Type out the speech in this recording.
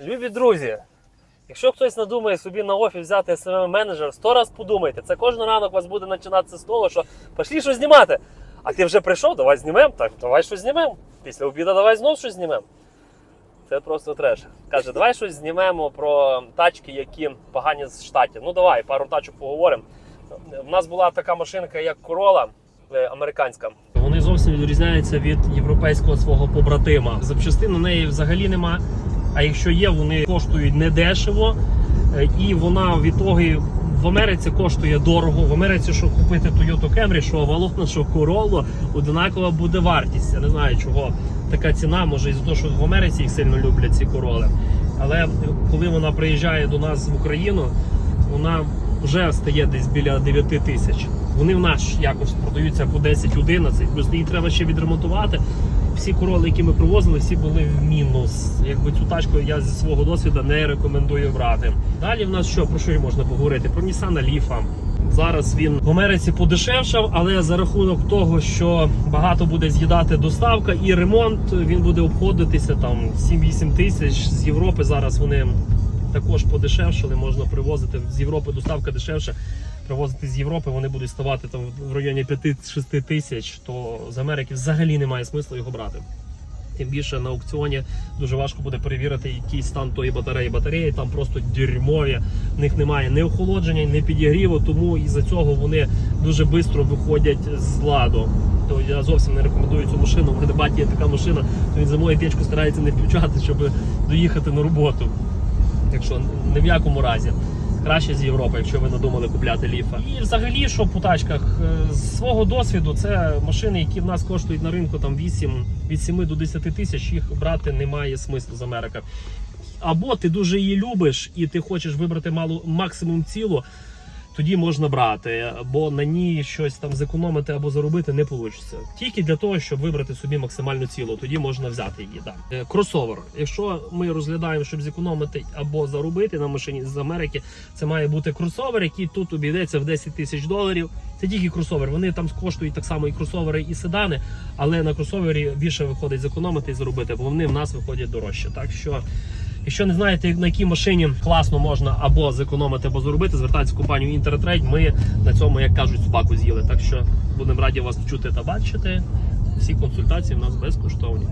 Любі друзі, якщо хтось надумає собі на офіс взяти smm менеджер, сто раз подумайте. Це кожен ранок у вас буде починатися з того, що пішли щось знімати. А ти вже прийшов, давай знімемо. Так, давай щось знімемо. Після обіду давай знов щось знімемо. Це просто треш. Каже, давай щось знімемо про тачки, які погані з штатів. Ну давай, пару тачок поговоримо. У нас була така машинка, як Corolla е, американська. Вони зовсім відрізняються від європейського свого побратима. Запчастин у неї взагалі нема. А якщо є, вони коштують недешево. Е, І вона від того в Америці коштує дорого. В Америці, що купити Toyota Camry, що Avalon, що Corolla, однакова буде вартість. Я не знаю, чого така ціна. Може, із-за того, що в Америці їх сильно люблять ці короли. Але коли вона приїжджає до нас в Україну, вона вже стає десь біля 9 тисяч. Вони в нас якось продаються по 10-11, плюс її треба ще відремонтувати. Всі короли, які ми привозили, всі були в мінус. Якби цю тачку я зі свого досвіду не рекомендую брати. Далі в нас що про що можна поговорити? Про Nissan Leaf. Зараз він в Америці подешевшав, але за рахунок того, що багато буде з'їдати доставка і ремонт, він буде обходитися там 7-8 тисяч з Європи. Зараз вони також подешевшали. Можна привозити з Європи доставка дешевше. Привозити з Європи вони будуть ставати там в районі 5-6 тисяч. То з Америки взагалі немає смислу його брати. Тим більше на аукціоні дуже важко буде перевірити, який стан тої батареї. Батареї там просто дерьмові. В них немає ні охолодження, ні підігріву, тому із-за цього вони дуже швидко виходять з ладу. То я зовсім не рекомендую цю машину. У мене є така машина, то він зимою печку старається не включати, щоб доїхати на роботу. Якщо ні в якому разі. Краще з Європи, якщо ви надумали купляти ліфа. І взагалі, що по тачках, Е, з свого досвіду, це машини, які в нас коштують на ринку там 8, від 7 до 10 тисяч, їх брати немає смислу з Америки. Або ти дуже її любиш і ти хочеш вибрати малу максимум цілу, тоді можна брати, бо на ній щось там зекономити або заробити не вийде. Тільки для того, щоб вибрати собі максимальну цілу, тоді можна взяти її. Да. Е, Кросовер. Якщо ми розглядаємо, щоб зекономити або заробити на машині з Америки, це має бути кросовер, який тут обійдеться в 10 тисяч доларів. Це тільки кросовер. Вони там коштують так само і кросовери, і седани, але на кросовері більше виходить зекономити і заробити, бо вони в нас виходять дорожче. Так що. Якщо не знаєте, на якій машині класно можна або зекономити, або заробити, звертайтеся в компанію Інтертрейд. Ми на цьому, як кажуть, собаку з'їли. Так що будемо раді вас чути та бачити. Всі консультації в нас безкоштовні.